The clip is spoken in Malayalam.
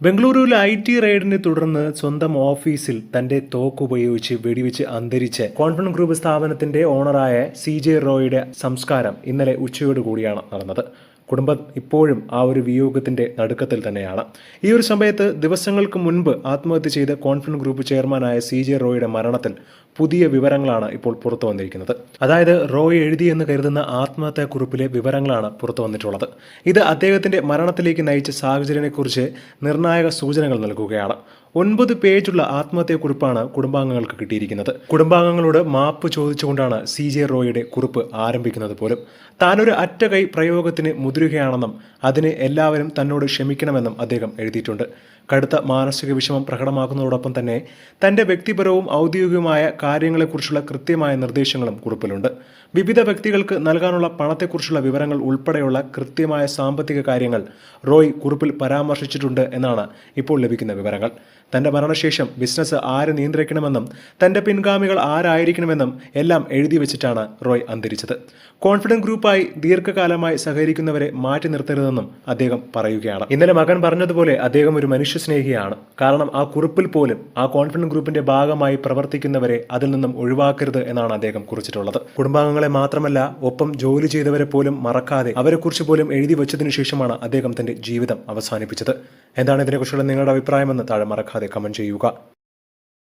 ബംഗളൂരുവിൽ ഐ ടി റെയ്ഡിനെ തുടർന്ന് സ്വന്തം ഓഫീസിൽ തന്റെ തോക്ക് ഉപയോഗിച്ച് വെടിവെച്ച് അന്തരിച്ച് കോൺഫിഡൻസ് ഗ്രൂപ്പ് സ്ഥാപനത്തിന്റെ ഓണറായ സി ജെ റോയുടെ സംസ്കാരം ഇന്നലെ ഉച്ചയോടുകൂടിയാണ് നടന്നത്. കുടുംബം ഇപ്പോഴും ആ ഒരു വിയോഗത്തിന്റെ നടുക്കത്തിൽ തന്നെയാണ്. ഈ ഒരു സമയത്ത് ദിവസങ്ങൾക്ക് മുൻപ് ആത്മഹത്യ ചെയ്ത കോൺഫിഡൻസ് ഗ്രൂപ്പ് ചെയർമാനായ സി ജെ റോയുടെ മരണത്തിൽ പുതിയ വിവരങ്ങളാണ് ഇപ്പോൾ പുറത്തു വന്നിരിക്കുന്നത്. അതായത് റോയ് എഴുതിയെന്ന് കരുതുന്ന ആത്മഹത്യാക്കുറിപ്പിലെ വിവരങ്ങളാണ് പുറത്തു വന്നിട്ടുള്ളത്. ഇത് അദ്ദേഹത്തിന്റെ മരണത്തിലേക്ക് നയിച്ച സാഹചര്യത്തെക്കുറിച്ച് നിർണായക സൂചനകൾ നൽകുകയാണ്. ഒൻപത് പേജുള്ള ആത്മഹത്യാക്കുറിപ്പാണ് കുടുംബാംഗങ്ങൾക്ക് കിട്ടിയിരിക്കുന്നത്. കുടുംബാംഗങ്ങളോട് മാപ്പ് ചോദിച്ചുകൊണ്ടാണ് സി ജെ റോയുടെ കുറിപ്പ് ആരംഭിക്കുന്നത് പോലും. താനൊരു അറ്റകൈ പ്രയോഗത്തിന് മുതിരുകയാണെന്നും അതിന് എല്ലാവരും തന്നോട് ക്ഷമിക്കണമെന്നും അദ്ദേഹം എഴുതിയിട്ടുണ്ട്. കടുത്ത മാനസിക വിഷമം പ്രകടമാക്കുന്നതോടൊപ്പം തന്നെ തന്റെ വ്യക്തിപരവും ഔദ്യോഗികവുമായ കാര്യങ്ങളെക്കുറിച്ചുള്ള കൃത്യമായ നിർദ്ദേശങ്ങളും കുറിപ്പിലുണ്ട്. വിവിധ വ്യക്തികൾക്ക് നൽകാനുള്ള പണത്തെക്കുറിച്ചുള്ള വിവരങ്ങൾ ഉൾപ്പെടെയുള്ള കൃത്യമായ സാമ്പത്തിക കാര്യങ്ങൾ റോയ് കുറിപ്പിൽ പരാമർശിച്ചിട്ടുണ്ട് എന്നാണ് ഇപ്പോൾ ലഭിക്കുന്ന വിവരങ്ങൾ. തന്റെ മരണശേഷം ബിസിനസ് ആര് നിയന്ത്രിക്കണമെന്നും തന്റെ പിൻഗാമികൾ ആരായിരിക്കണമെന്നും എല്ലാം എഴുതി വെച്ചിട്ടാണ് റോയ് അന്തരിച്ചത്. കോൺഫിഡൻസ് ഗ്രൂപ്പായി ദീർഘകാലമായി സഹകരിക്കുന്നവരെ മാറ്റി നിർത്തരുതെന്നും അദ്ദേഹം പറയുകയാണ്. ഇന്നലെ മകൻ പറഞ്ഞതുപോലെ അദ്ദേഹം ഒരു മനുഷ്യസ്നേഹിയാണ്. കാരണം ആ കുറിപ്പിൽ പോലും ആ കോൺഫിഡൻസ് ഗ്രൂപ്പിന്റെ ഭാഗമായി പ്രവർത്തിക്കുന്നവരെ അതിൽ നിന്നും ഒഴിവാക്കരുത് എന്നാണ് അദ്ദേഹം കുറിച്ചിട്ടുള്ളത്. കുടുംബാംഗങ്ങളെ മാത്രമല്ല ഒപ്പം ജോലി ചെയ്തവരെ പോലും മറക്കാതെ അവരെക്കുറിച്ച് പോലും എഴുതി വെച്ചതിനു ശേഷമാണ് അദ്ദേഹം തന്റെ ജീവിതം അവസാനിപ്പിച്ചത്. എന്താണ് ഇതിനെക്കുറിച്ചുള്ള നിങ്ങളുടെ അഭിപ്രായമെന്ന് താഴെ മറക്കാതെ കമന്റ് ചെയ്യുക